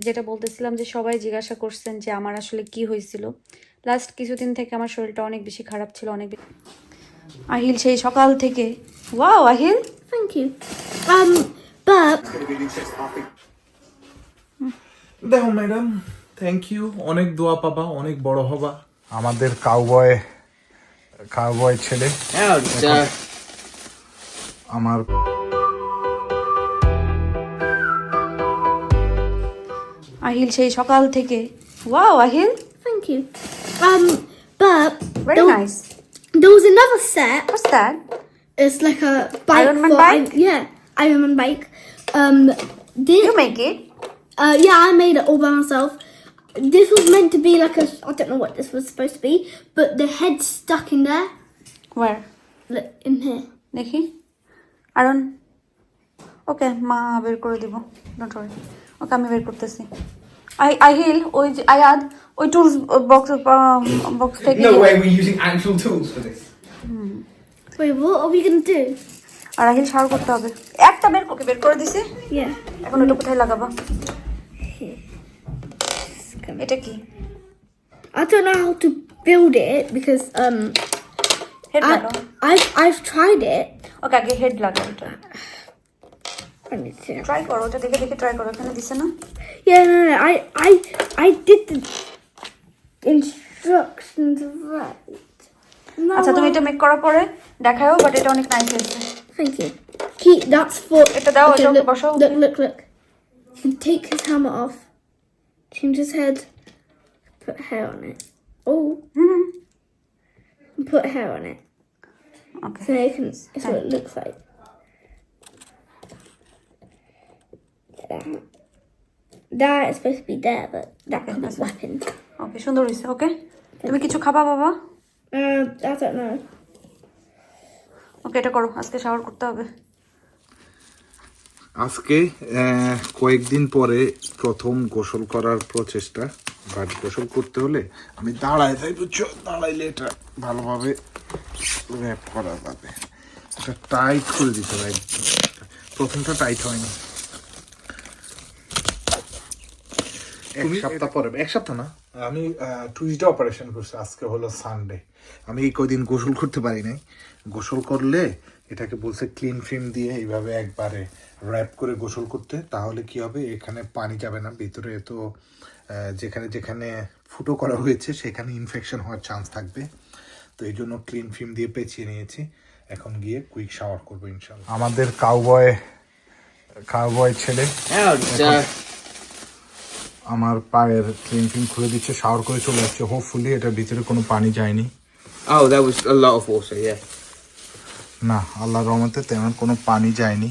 যেটা বলতেছিলাম যে সবাই জিজ্ঞাসা করছেন যে আমার আসলে কি হয়েছিল। লাস্ট কিছুদিন থেকে আমার শরীরটা অনেক বেশি খারাপ ছিল অনেক আহিল সেই সকাল থেকে। Wow Ahil. Thank you Um, but দেখো ম্যাডাম থ্যাংক ইউ অনেক দোয়া পাবা অনেক বড় হবা। আমাদের কাউবয় কাউবয় ছেলে। Ouch, আমার আহিল সেই সকাল থেকে wow Ahil thank you. Um, but very there, nice there was another set. What's that It's like a bike. Iron Man for, bike? yeah, Iron Man bike. Um, this, you make it uh, yeah, I made it all by myself. This was meant to be like a. I don't know what this was supposed to be, but the head's stuck in there. Where Look, in here. দেখি আরন ওকে মা বের করে দিব don't worry ওকে আমি বের করতেছি। I I hill ওই যে আই আদ ওই টুলস বক্স বক্স থেকে no way we using actual tools for this hmm wait are we gonna do আর আই হিল শাওয়ার করতে হবে। একটা বের করে বের করে দিছি। ইয়া এখন এটা কোথায় লাগাবো? এটা কি? I don't know how to build it because um head লাগাও I I have tried it okay আগে হেড লাগাও ট্রাই করো ওটা দেখে দেখে ট্রাই করো এখানে দিছে না Yeah, no, no, I I I did the instructions right. No, আচ্ছা তুমি I- এটা মেক করার পরে দেখাও বাট এটা অনেক নাইস হয়েছে Thank you. He, that's for. এটা দাও, এটা ওকে look, বসাও। look, look, look. You take his helmet off, change his head, put hair on it. Oh. And Put hair on it. Okay So now you can. That's what it looks like. That. That is supposed to be there, but that could be weapon. ওকে সুন্দর হয়েছে ওকে তুমি কিছু খাবা বাবা I don't know. ওকে এটা করো আজকে shower করতে হবে আজকে কয়েকদিন পরে প্রথম গোসল করার প্রচেষ্টা বাট গোসল করতে হলে আমি দাঁড়ায় তাই বুঝছ দাঁড়াইলে এটা ভালোভাবে র্যাপ করা যাবে এটা টাইট করে দিতে হবে। প্রথমটা টাইট হয়নি এক সপ্তাহ পরে এক সপ্তাহ না? আমি টুইসডে অপারেশন করছি আজকে হলো সানডে আমি এই কদিন গোসল করতে পারি নাই। গোসল করলে এটাকে বলছে ক্লিন ফিল্ম দিয়ে এইভাবে একবারে র্যাপ করে গোসল করতে তাহলে কি হবে? এখানে পানি যাবে না ভিতরে তো যেখানে যেখানে ফুটো করা হয়েছে সেখানে ইনফেকশন হওয়ার চান্স থাকবে। তো এই জন্য ক্লিন ফিল্ম দিয়ে পেঁচিয়ে নিয়েছি। এখন গিয়ে কুইক শাওয়ার করব ইনশাল্লাহ আমাদের কাউবয় কাউবয় ছেলে। sir. আমার পায়ের ক্লিন ফিল্ম খুলে দিচ্ছে শাওয়ার করে চলে যাচ্ছে হোপফুলি এটার ভিতরে কোনো পানি যায়নি Oh, that was a lot of water, yeah. না আল্লাহ রহমতে তেমন কোনো পানি যায়নি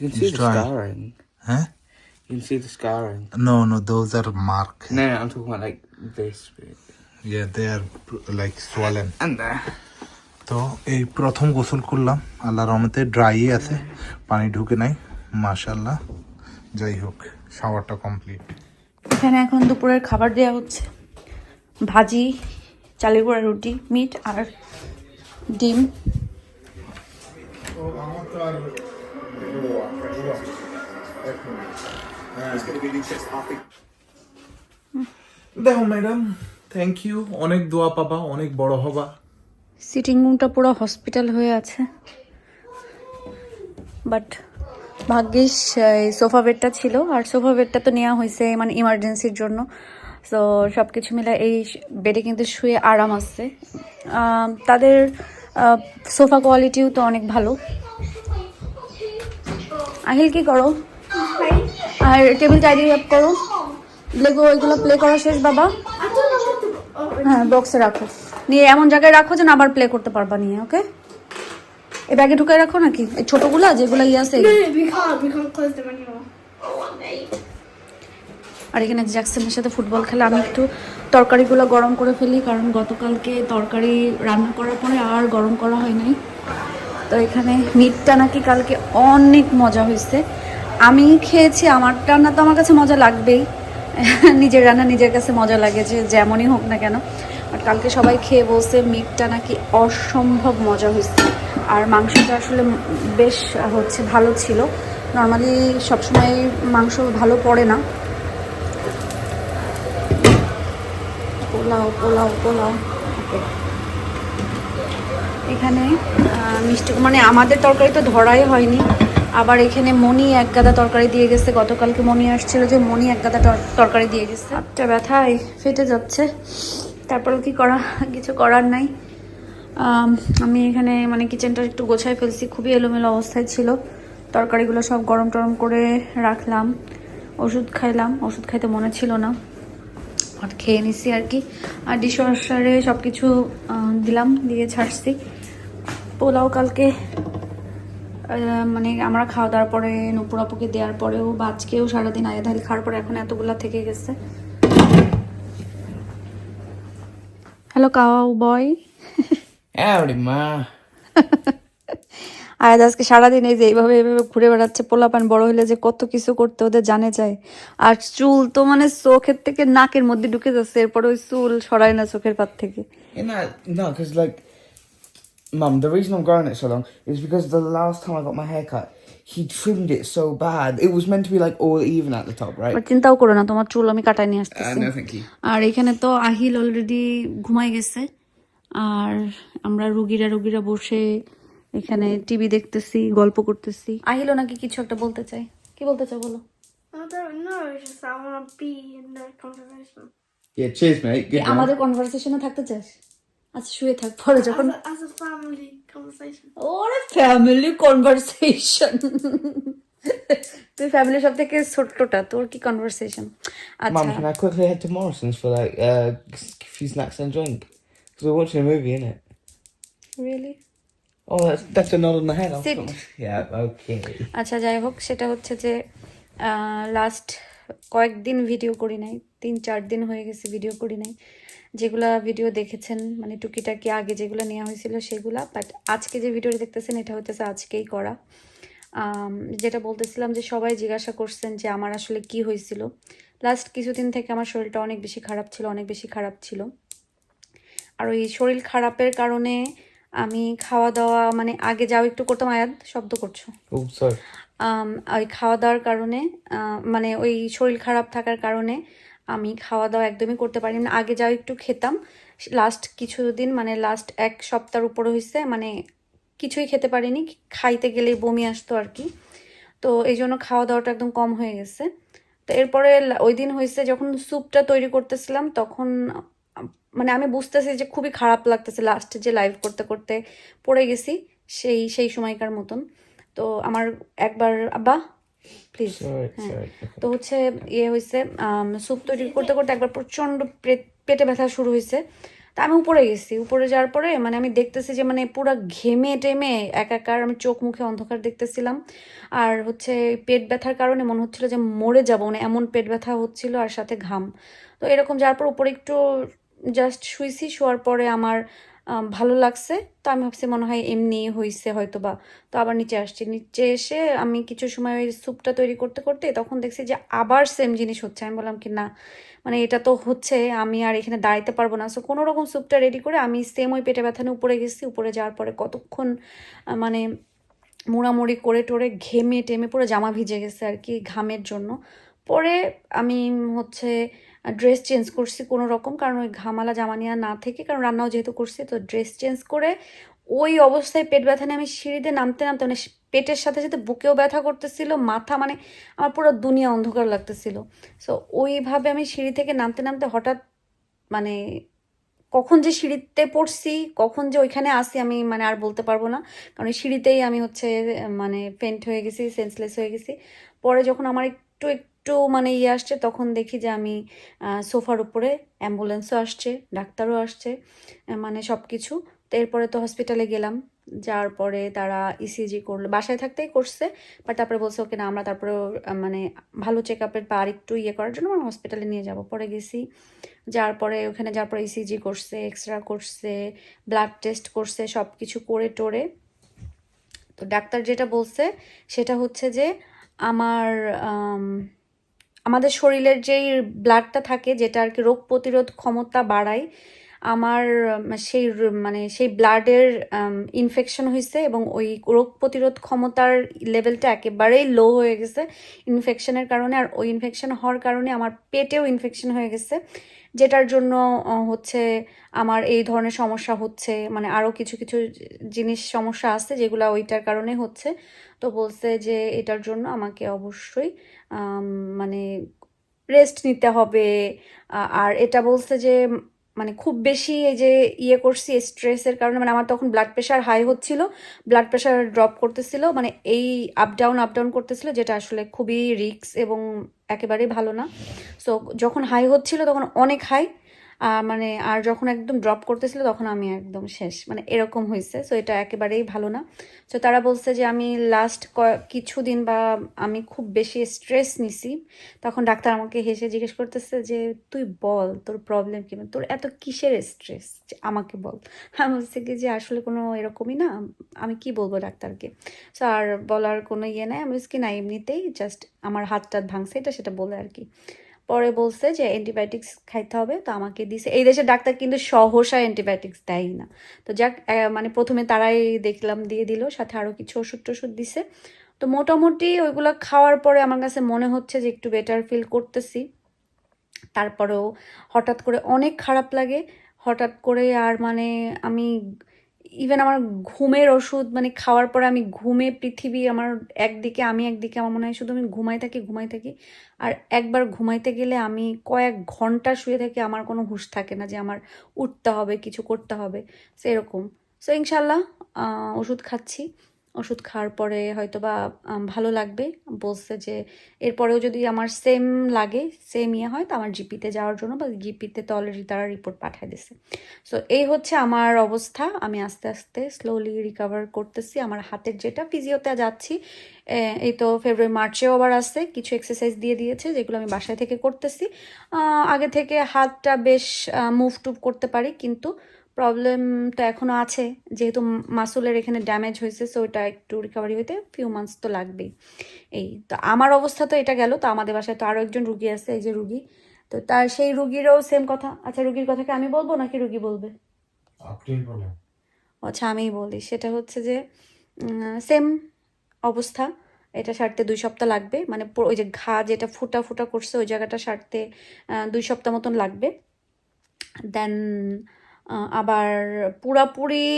You can see He's the trying. scarring. হ্যাঁ You can see the scarring. No no those are mark No, no, I'm talking about like this bit. Yeah they are like swollen And there. তো এই প্রথম গোসল করলাম আল্লাহ রহমতে dry আছে পানি ঢুকে নাই মাশাল্লাহ যাই হোক শাওয়ারটা কমপ্লিট এখানে এখন দুপুরের খাবার দেওয়া হচ্ছে। ভাজি চালের গুঁড়া রুটি মিট আর ডিম। দেখো ম্যাডাম থ্যাংক ইউ অনেক দোয়া পাবা অনেক বড় হবা। সিটিং রুমটা পুরো হসপিটাল হয়ে আছে। বাট ভাগ্যিস সোফা বেডটা ছিল। আর সোফা বেডটা তো নেওয়া হয়েছে মানে ইমার্জেন্সির জন্য। তো সব কিছু মিলে এই বেডে কিন্তু শুয়ে আরাম আম, তাদের সোফা কোয়ালিটিও তো অনেক ভালো। আহিল কি করো? আর টেবিল টাইডি আপ করো। লেগো ওইগুলো প্লে করা শেষ বাবা? হ্যাঁ বক্সে রাখো। নিয়ে এমন জায়গায় রাখো যেন আবার প্লে করতে পারবা নিয়ে ওকে এই ব্যাগে ঢুকে রাখো নাকি? এই ছোটগুলা যেগুলো ইয়ে আছে. আর এখানে জ্যাকসনের সাথে ফুটবল খেলে আমি একটু তরকারিগুলো গরম করে ফেলি কারণ গতকালকে তরকারি রান্না করার পরে আর গরম করা হয় নাই। তো এখানে মিটটা নাকি কালকে অনেক মজা হয়েছে। আমি খেয়েছি আমার রান্না তো আমার কাছে মজা লাগবেই। নিজের রান্না নিজের কাছে মজা লাগে যে যেমনই হোক না কেন। বাট কালকে সবাই খেয়ে বলছে মিটটা নাকি অসম্ভব মজা হয়েছে। আর মাংসটা আসলে বেশ হচ্ছে ভালো ছিল। নর্মালি সবসময় মাংস ভালো পড়ে না। পোলাও পোলাও পোলাও। এখানে মিষ্টি মানে আমাদের তরকারি তো ধরাই হয়নি। আবার এখানে মনি এক গাদা তরকারি দিয়ে গেছে। গতকালকে মনি আসছিল যে মনি এক গাদা তরকারি দিয়ে গেছে। একটা ব্যথায় ফেটে যাচ্ছে। তারপরেও কি করা কিছু করার নাই। আম, এখানে মানে কিচেনটা একটু গোছায় ফেলছি খুবই এলোমেলো অবস্থায় ছিল। তরকারিগুলো সব গরম টরম করে রাখলাম ওষুধ খাইলাম ওষুধ খাইতে মনে ছিল না। আর খেয়ে নিছি আর কি। আর ডিশওয়াশারে সব কিছু দিলাম দিয়ে ছাড়ছি। পোলাও কালকে মানে আমরা খাওয়া দাওয়ার পরে নুপুর আপুকে দেওয়ার পরেও বাজকেও সারাদিন সারাদিন আয়াধারি খাওয়ার পরে এখন এতগুলা থেকে গেছে। হ্যালো কাও বয়। আরে আজকে সারাদিন এই যে এইভাবে এইভাবে ঘুরে বেড়াচ্ছে পোলাপান বড় হলে যে কত কিছু করতে ওদের জানে যায়। আর চুল তো মানে চোখের থেকে নাকের মধ্যে ঢুকে যাচ্ছে এরপর ওই চুল সরায় না চোখের পাত থেকে। Because the last time I got my hair cut he trimmed it so bad to like all even at the চিন্তাও করো না তোমার চুল আমি কাটাই নিয়ে আসতেছি। আর এখানে তো আহিল অলরেডি ঘুমাই গেছে। আর আমরা রুগীরা রুগীরা বসে এখানে টিভি দেখতেছি গল্প করতেছি। আহিল নাকি কিছু একটা বলতে চাই? কি বলতে চাই বলো? আমাদের কনভারসেশনে থাকতে চাস? আচ্ছা শুয়ে থাক পরে যখন ওরে ফ্যামিলি কনভার্সেশন তুই ফ্যামিলি সব থেকে ছোট্টটা তোর কি কনভারসেশন আচ্ছা। মাম হ্যাঁ quickly head to Morrisons for like a few and drink Because we're watching a movie, innit? Really Oh, that's that's a nod on the head. Sit. Yeah, okay. আচ্ছা যাই হোক সেটা হচ্ছে যে লাস্ট কয়েকদিন video করি নাই তিন চার দিন হয়ে গেছে ভিডিও করি নাই যেগুলা ভিডিও দেখেছেন মানে টুকিটাকি আগে যেগুলো নেওয়া হয়েছিল সেগুলা বাট আজকে যে ভিডিওটা দেখতেছেন এটা হতেছে আজকেই করা যেটা বলতেছিলাম যে সবাই জিজ্ঞাসা করছেন যে আমার আসলে কি হয়েছিল লাস্ট কিছুদিন থেকে আমার শরীরটা অনেক বেশি খারাপ ছিল অনেক বেশি খারাপ ছিল আর ওই শরীর খারাপের কারণে আমি খাওয়া দাওয়া মানে আগে যাও একটু করতাম আয়াত শব্দ করছ। ওই খাওয়া দাওয়ার কারণে মানে ওই শরীর খারাপ থাকার কারণে আমি খাওয়া দাওয়া একদমই করতে পারি না আগে যাও একটু খেতাম। লাস্ট কিছুদিন মানে লাস্ট এক সপ্তাহের উপরে হয়েছে মানে কিছুই খেতে পারিনি। খাইতে গেলেই বমি আসতো আর কি। তো এই জন্য খাওয়া দাওয়াটা একদম কম হয়ে গেছে। তো এরপরে ওই দিন হয়েছে যখন স্যুপটা তৈরি করতেছিলাম তখন মানে আমি বুঝতেছি যে খুবই খারাপ লাগতেছে লাস্টে যে লাইভ করতে করতে পড়ে গেছি সেই সেই সময়কার মতন। তো আমার একবার আব্বা প্লিজ হ্যাঁ। তো হচ্ছে ইয়ে হয়েছে স্যুপ তৈরি করতে করতে একবার প্রচণ্ড পেটে ব্যথা শুরু হয়েছে। তা আমি উপরে গেছি উপরে যাওয়ার পরে মানে আমি দেখতেছি যে মানে পুরো ঘেমে টেমে একাকার আমি চোখ মুখে অন্ধকার দেখতেছিলাম। আর হচ্ছে পেট ব্যথার কারণে মনে হচ্ছিল যে মরে যাব মানে এমন পেট ব্যথা হচ্ছিল আর সাথে ঘাম। তো এরকম যাওয়ার পর উপরে একটু জাস্ট শুইছি, শোয়ার পরে আমার ভালো লাগছে। তো আমি ভাবছি মনে হয় এমনি হয়েছে হয়তো বা তো আবার নিচে আসছি। নিচে এসে আমি কিছু সময় ওই স্যুপটা তৈরি করতে করতে তখন দেখছি যে আবার সেম জিনিস হচ্ছে। আমি বললাম কি, না মানে এটা তো হচ্ছে, আমি আর এখানে দাঁড়াইতে পারব না। সো কোনো রকম স্যুপটা রেডি করে আমি সেম ওই পেটে ব্যথা নিয়ে উপরে গেছি। উপরে যাওয়ার পরে কতক্ষণ মানে মোড়ামুড়ি করে টোরে ঘেমে টেমে পুরো জামা ভিজে গেছে আর কি ঘামের জন্য। পরে আমি হচ্ছে ড্রেস চেঞ্জ করছি কোনো রকম, কারণ ওই ঘামালা জামা নেওয়া না থেকে, কারণ রান্নাও যেহেতু করছি, তো ড্রেস চেঞ্জ করে ওই অবস্থায় পেট ব্যথা নিয়ে আমি সিঁড়িতে নামতে নামতে মানে পেটের সাথে সাথে বুকেও ব্যথা করতেছিল, মাথা মানে আমার পুরো দুনিয়া অন্ধকার লাগতেছিল। সো ওইভাবে আমি সিঁড়ি থেকে নামতে নামতে হঠাৎ মানে কখন যে সিঁড়িতে পড়ছি, কখন যে ওইখানে আসি আমি মানে আর বলতে পারব না, কারণ সিঁড়িতেই আমি হচ্ছে মানে ফেন্ট হয়ে গেছি সেন্সলেস হয়ে গেছি। পরে যখন আমার একটু একটু মানে ইয়ে আসছে তখন দেখি যে আমি সোফার উপরে অ্যাম্বুলেন্সও আসছে ডাক্তারও আসছে মানে সব কিছু তো এরপরে তো হসপিটালে গেলাম যার পরে তারা ইসিজি করল। বাসায় থাকতেই করছে বাট তারপরে বলছে ওকে না আমরা তারপরে মানে ভালো চেক আপের পর একটু ইয়ে করার জন্য আমরা হসপিটালে নিয়ে যাব। পরে গেছি। যার পরে ওখানে যার পরে ইসিজি করছে এক্সরে করছে ব্লাড টেস্ট করছে সব কিছু করে টোরে। তো ডাক্তার যেটা বলছে সেটা হচ্ছে যে আমার আম, আমাদের শরীরের যেই ব্লাডটা থাকে যেটা আর কি রোগ প্রতিরোধ ক্ষমতা বাড়ায় আমার সেই মানে সেই ব্লাডের ইনফেকশন হয়েছে এবং ওই রোগ প্রতিরোধ ক্ষমতার লেভেলটা একেবারেই লো হয়ে গেছে ইনফেকশনের কারণে। আর ওই ইনফেকশন হওয়ার কারণে আমার পেটেও ইনফেকশন হয়ে গেছে, যেটার জন্য হচ্ছে আমার এই ধরনের সমস্যা হচ্ছে। মানে আরও কিছু কিছু জিনিস সমস্যা আছে যেগুলো ওইটার কারণে হচ্ছে। তো বলছে যে এটার জন্য আমাকে অবশ্যই মানে রেস্ট নিতে হবে। আর এটা বলছে যে মানে খুব বেশি এই যে ইয়ে করছি স্ট্রেসের কারণে মানে আমার তখন ব্লাড প্রেশার হাই হচ্ছিল ব্লাড প্রেশার ড্রপ করতেছিল মানে এই আপ ডাউন আপ ডাউন করতেছিল, যেটা আসলে খুবই রিক্স এবং একেবারেই ভালো না। সো যখন হাই হচ্ছিল, তখন অনেক হাই মানে আর যখন একদম ড্রপ করতেছিল তখন আমি একদম শেষ। মানে এরকম হয়েছে সো এটা একেবারেই ভালো না। তো তারা বলছে যে আমি লাস্ট কিছুদিন বা আমি খুব বেশি স্ট্রেস নিছি। তখন ডাক্তার আমাকে হেসে জিজ্ঞেস করতেছে যে, তুই বল, তোর প্রবলেম কি? তোর এত কিসের স্ট্রেস আমাকে বল। আমি বলছি কি যে, আসলে কোনো এরকমই না। আমি কি বলব ডাক্তারকে? সো আর বলার কোনো ইয়ে নাই। আমি বলছি কি, না, এমনিতেই জাস্ট আমার হাত টাত ভাঙছে। এটা সেটা বলে আর কি। পরে বলছে যে অ্যান্টিবায়োটিক্স খাইতে হবে, তো আমাকে দিছে। এই দেশের ডাক্তার কিন্তু সহসা অ্যান্টিবায়োটিক্স দেয়ই না। তো যাক মানে প্রথমে তারাই দেখলাম, দিয়ে দিল, সাথে আরও কিছু ওষুধ টষুধ দিছে। তো মোটামুটি ওইগুলো খাওয়ার পরে আমার কাছে মনে হচ্ছে যে একটু বেটার ফিল করতেছি। তারপরেও হঠাৎ করে অনেক খারাপ লাগে। হঠাৎ করে আর মানে আমি ইভেন আমার ঘুমের ওষুধ মানে খাওয়ার পরে আমি ঘুমে পৃথিবী আমার একদিকে, আমি একদিকে, আমার মনে হয় শুধু আমি ঘুমাই থাকি ঘুমাই থাকি। আর একবার ঘুমাইতে গেলে আমি কয়েক ঘণ্টা শুয়ে থাকি, আমার কোনো হুশ থাকে না যে আমার উঠতে হবে, কিছু করতে হবে, সেরকম। সো ইনশাল্লাহ ওষুধ খাচ্ছি। ওষুধ খাওয়ার পরে হয়তো বা ভালো লাগবে। বলছে যে, এরপরেও যদি আমার সেম লাগে সেম ইয়ে হয়, তো আমার জিপিতে যাওয়ার জন্য বা জিপিতে তো অলরেডি তারা রিপোর্ট পাঠিয়ে দিছে। সো এই হচ্ছে আমার অবস্থা। আমি আস্তে আস্তে স্লোলি রিকভার করতেছি। আমার হাতের যেটা ফিজিওতে যাচ্ছি এই তো ফেব্রুয়ারি মার্চেও আবার আসছে কিছু এক্সারসাইজ দিয়ে দিয়েছে, যেগুলো আমি বাসায় থেকে করতেছি। আগে থেকে হাতটা বেশ মুভ টুভ করতে পারি, কিন্তু প্রবলেম তো এখনও আছে। যেহেতু মাসুলের এখানে ড্যামেজ হয়েছে সো এটা একটু রিকভারি হইতে ফিউ মান্থস তো লাগবেই। এই তো আমার অবস্থা তো এটা গেল তো আমাদের বাসায় তো আরও একজন রুগী আছে এই যে রুগী। তো তার সেই রুগীরও সেম কথা। আচ্ছা রুগীর কথাকে আমি বলব নাকি রুগী বলবে? আচ্ছা আমিই বলি। সেটা হচ্ছে যে সেম অবস্থা। এটা সারতে দুই সপ্তাহ লাগবে। মানে ওই যে ঘা যেটা ফুটা ফুটা করছে ওই জায়গাটা সারতে দুই সপ্তাহ মতন লাগবে। দেন আবার পুরাপুরি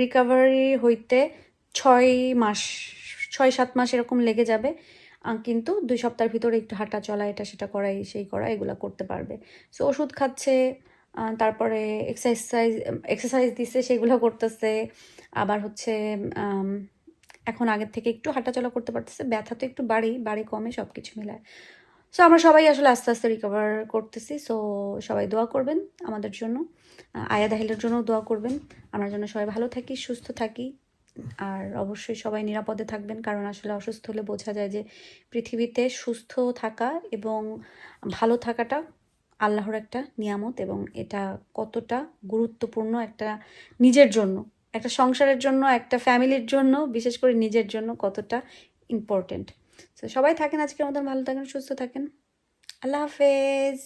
রিকভারি হইতে ছয় মাস, ছয় সাত মাস এরকম লেগে যাবে। কিন্তু দুই সপ্তাহের ভিতরে একটু হাঁটা চলা, এটা সেটা করাই, সেই করা, এগুলো করতে পারবে। সো ওষুধ খাচ্ছে তারপরে এক্সারসাইজ এক্সারসাইজ দিচ্ছে সেগুলো করতেছে। আবার হচ্ছে এখন আগের থেকে একটু হাঁটাচলা করতে পারতেছে। ব্যথা তো একটু বাড়ি বাড়ি কমে সব কিছু মিলায়। সো আমরা সবাই আসলে আস্তে আস্তে রিকভার করতেছি। সো সবাই দোয়া করবেন আমাদের জন্য। আয়া দাহিলের জন্য দোয়া করবেন। আমরা যেন সবাই ভালো থাকি, সুস্থ থাকি। আর অবশ্যই সবাই নিরাপদে থাকবেন, কারণ আসলে অসুস্থ হলে বোঝা যায় যে পৃথিবীতে সুস্থ থাকা এবং ভালো থাকাটা আল্লাহর একটা নিয়ামত এবং এটা কতটা গুরুত্বপূর্ণ একটা নিজের জন্য, একটা সংসারের জন্য, একটা ফ্যামিলির জন্য, বিশেষ করে নিজের জন্য কতটা ইম্পর্টেন্ট তো সবাই থাকেন আজকের মতন ভালো থাকেন সুস্থ থাকেন। আল্লাহ হাফেজ।